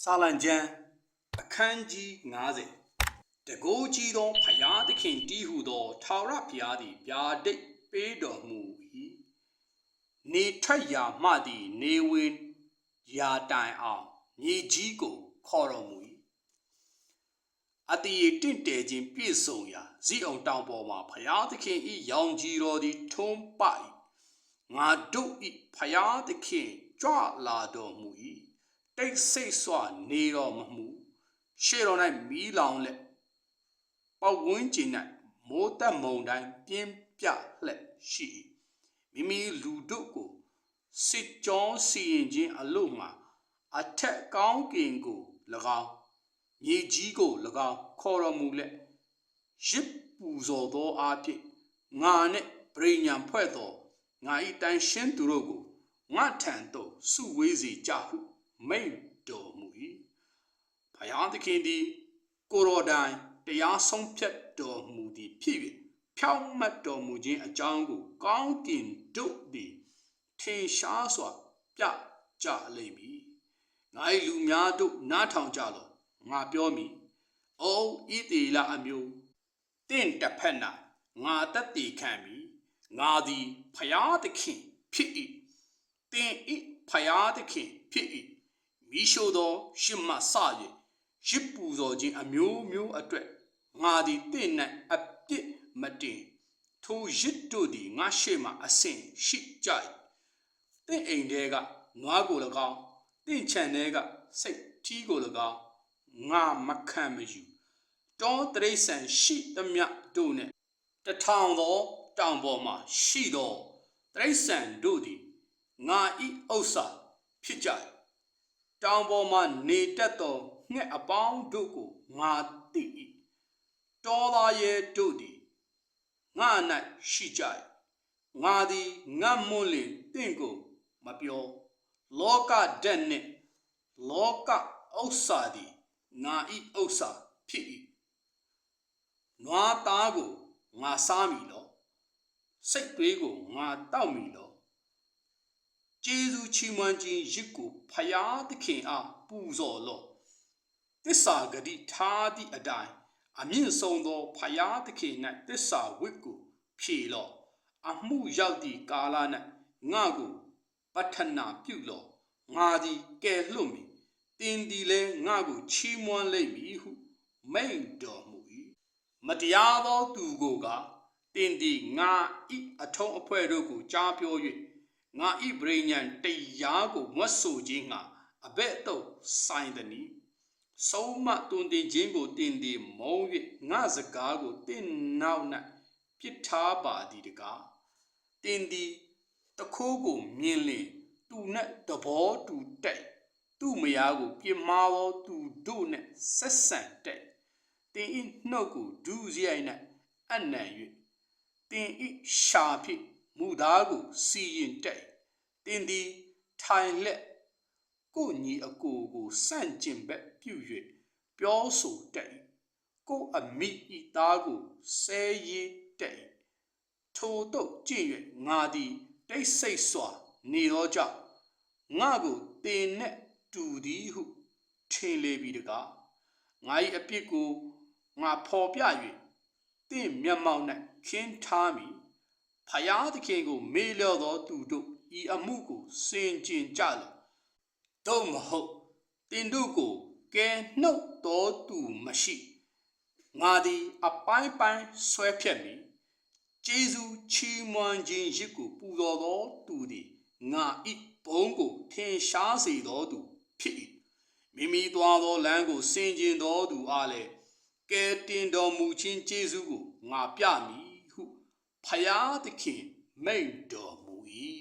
စာလံကျမ်းအခန်းကြီး90တကိုးကြီးသောဖျားသခင်တီးဟုသောထာဝရဘုရားသည်ဗျာဒိတ်ပေးတော်မူ၏နေထွက်ရာမှသည် နေဝင်ရာတိုင်အောင်မြေကြီးကို ခေါ်တော်မူ၏အတည်တင့်တယ်ခြင်းပြည့်စုံရာဇိအောင်တောင်ပေါ်မှဖျားသခင်ဤရောင်ကြီးတော်သည်ထုံးပ၏ငါတို့ဤဖျားသခင်ကြွလာတော်မူ၏ တိတ်ဆိတ်စွာနေတော်မမူရှေ့တော်၌မီးလောင်လက်ပေါဝန်းကျင်၌မိုးတက်မုန်တိုင်းပြင်းပြလှက်ရှိ၏မိမိလူတို့ကိုစစ်ကြောစီရင်ခြင်းအလို့မှာအထက်ကောင်းကင်ကို၎င်းမြေကြီးကို၎င်းခေါ်တော်မူလက်ရစ်ပူဇော်သောအဖြစ်ငါနှင့်ပရိညာဖွဲ့သောငါ၏တန်ရှင်းသူတို့ကိုငါထံသို့စုဝေးစေကြဟု မိန့်တော်မူ၏ဖယားသခင်သည်ကိုရော်တိုင်တရားဆုံးဖြတ်တော်မူသည်ဖြစ်၍ဖြောင့်မတ်တော်မူခြင်းအကြောင်းကို ကောင်းကင်တို့သည်ထင်ရှားစွာပြကြလိမ့်မည်ငါ၏လူများတို့နားထောင်ကြလော့ငါပြောမည်အိုဣတိလအမျိုးတင့်တစ်ဖက်၌ငါတတ်တည်ခံမည်ငါသည်ဖယားသခင်ဖြစ်၏တင်ဤဖယားသခင်ဖြစ်၏ မိရှို့သောရှစ်မဆ၍ရစ်ပူဇော်ခြင်းအမျိုးမျိုးအတွက်ငါသည်တင့်၌အပြစ်မတင်ထိုရစ်တို့သည်ငါရှေ့မှအဆင်ရှိကြ၏တင့်အိမ်ထဲကနွားကို၎င်းတင့်ခြံထဲကစိတ်ထီးကို၎င်းငါမခံမယူတောတရိษံရှိသမျှတို့နှင့်တထောင်သောတောင်ပေါ်မှရှိသောတရိษံတို့သည်ငါဤဥစ္စာဖြစ်ကြ၏ တောင်ပေါ်မှနေတတ်သောငှက်အပေါင်းတို့ကိုငါသိ၏တောသားရဲ့တို့သည်ငါ၌ရှိကြ၏ငါသည်ငတ်မွန်းလင်တင့်ကိုမပြောလောကဓာတ်နှင့်လောကဥစ္စာသည်ငါဤဥစ္စာဖြစ်၏နွားသားကိုငါစားမည်လောစိတ်သွေးကိုငါတောက်မည်လော ကျေးဇူးချီးမွမ်းခြင်းရစ်ကိုဖယားသခင်အားပူဇော်လော့တစ္ဆာဂတိထားသည့်အတိုင်းအမြင့်ဆုံးသောဖယားသခင်၌တစ္ဆာဝိတ်ကိုဖြေလော့အမှုရောက်သည့်ကာလ၌ငါကိုပဋ္ဌနာပြုလော့ငါသည်ကဲလွတ်မည်တင်သည်လဲငါကိုချီးမွမ်းလိမ့်မည်ဟုမိန့်တော်မူ၏မတရားသောသူကိုကတင်သည်ငါဤအထုံးအဖွဲ့တို့ကိုကြားပြော၍ ငါဤဗြိညံတရားကိုမွတ်ဆိုခြင်းငါအဘဲ့တော့ဆိုင်သည်။ဆုံးမတွင်တင်ခြင်းကိုတင်သည်မုံ၍ငါစကားကိုတင်နောက်၌ပြစ်ထားပါသည်တကား။တင်သည်တခိုးကိုမြင်လင်သူနဲ့တဘောတူတိုက်သူ့မယားကိုပြစ်မှားသောသူတို့နဲ့ဆက်ဆံတိုက်တင်ဤနှုတ်ကိုဒုစရိုက်၌အနံ့၍တင်ဤရှာဖြစ် မူသားကိုစီရင်တိုက်တင်သည်ထိုင်လက်ကိုညီအကိုကိုစန့်ကျင်ဘက်ပြု၍ပြောဆိုတတ်ကိုအမိဤသားကိုဆဲရေးတတ်ထိုတော့ကြည့်၍ငါသည်တိတ်ဆိတ်စွာနေသောကြောင့်ငါကိုတင်နဲ့တူသည်ဟုထင်လေပြီတကားငါ၏အပြစ်ကိုငါဖော်ပြ၍တင့်မျက်မှောက်၌ခင်းထားမည် ဖယားသခင်ကို မေးလျော့သောသူတို့ဤအမှုကိုစင်ကျင်ကြလော့တော့မဟုတ်တင်တို့ကိုကဲနှုတ်တော်သူမရှိငါသည်အပိုင်းပိုင်းဆွဲဖြတ်မည်ဂျေဇုချီးမွမ်းခြင်းရစ်ကိုပူဇော်သောသူသည်ငါဤဘုံကိုထင်ရှားစေသောသူဖြစ်၏မိမိသွားသောလမ်းကိုစင်ကြင်သောသူအားလည်းကဲတင်တော်မူခြင်းဂျေဇုကိုငါပြမည်ဟု ဖယားသခင်မိန့်တော်မူ၏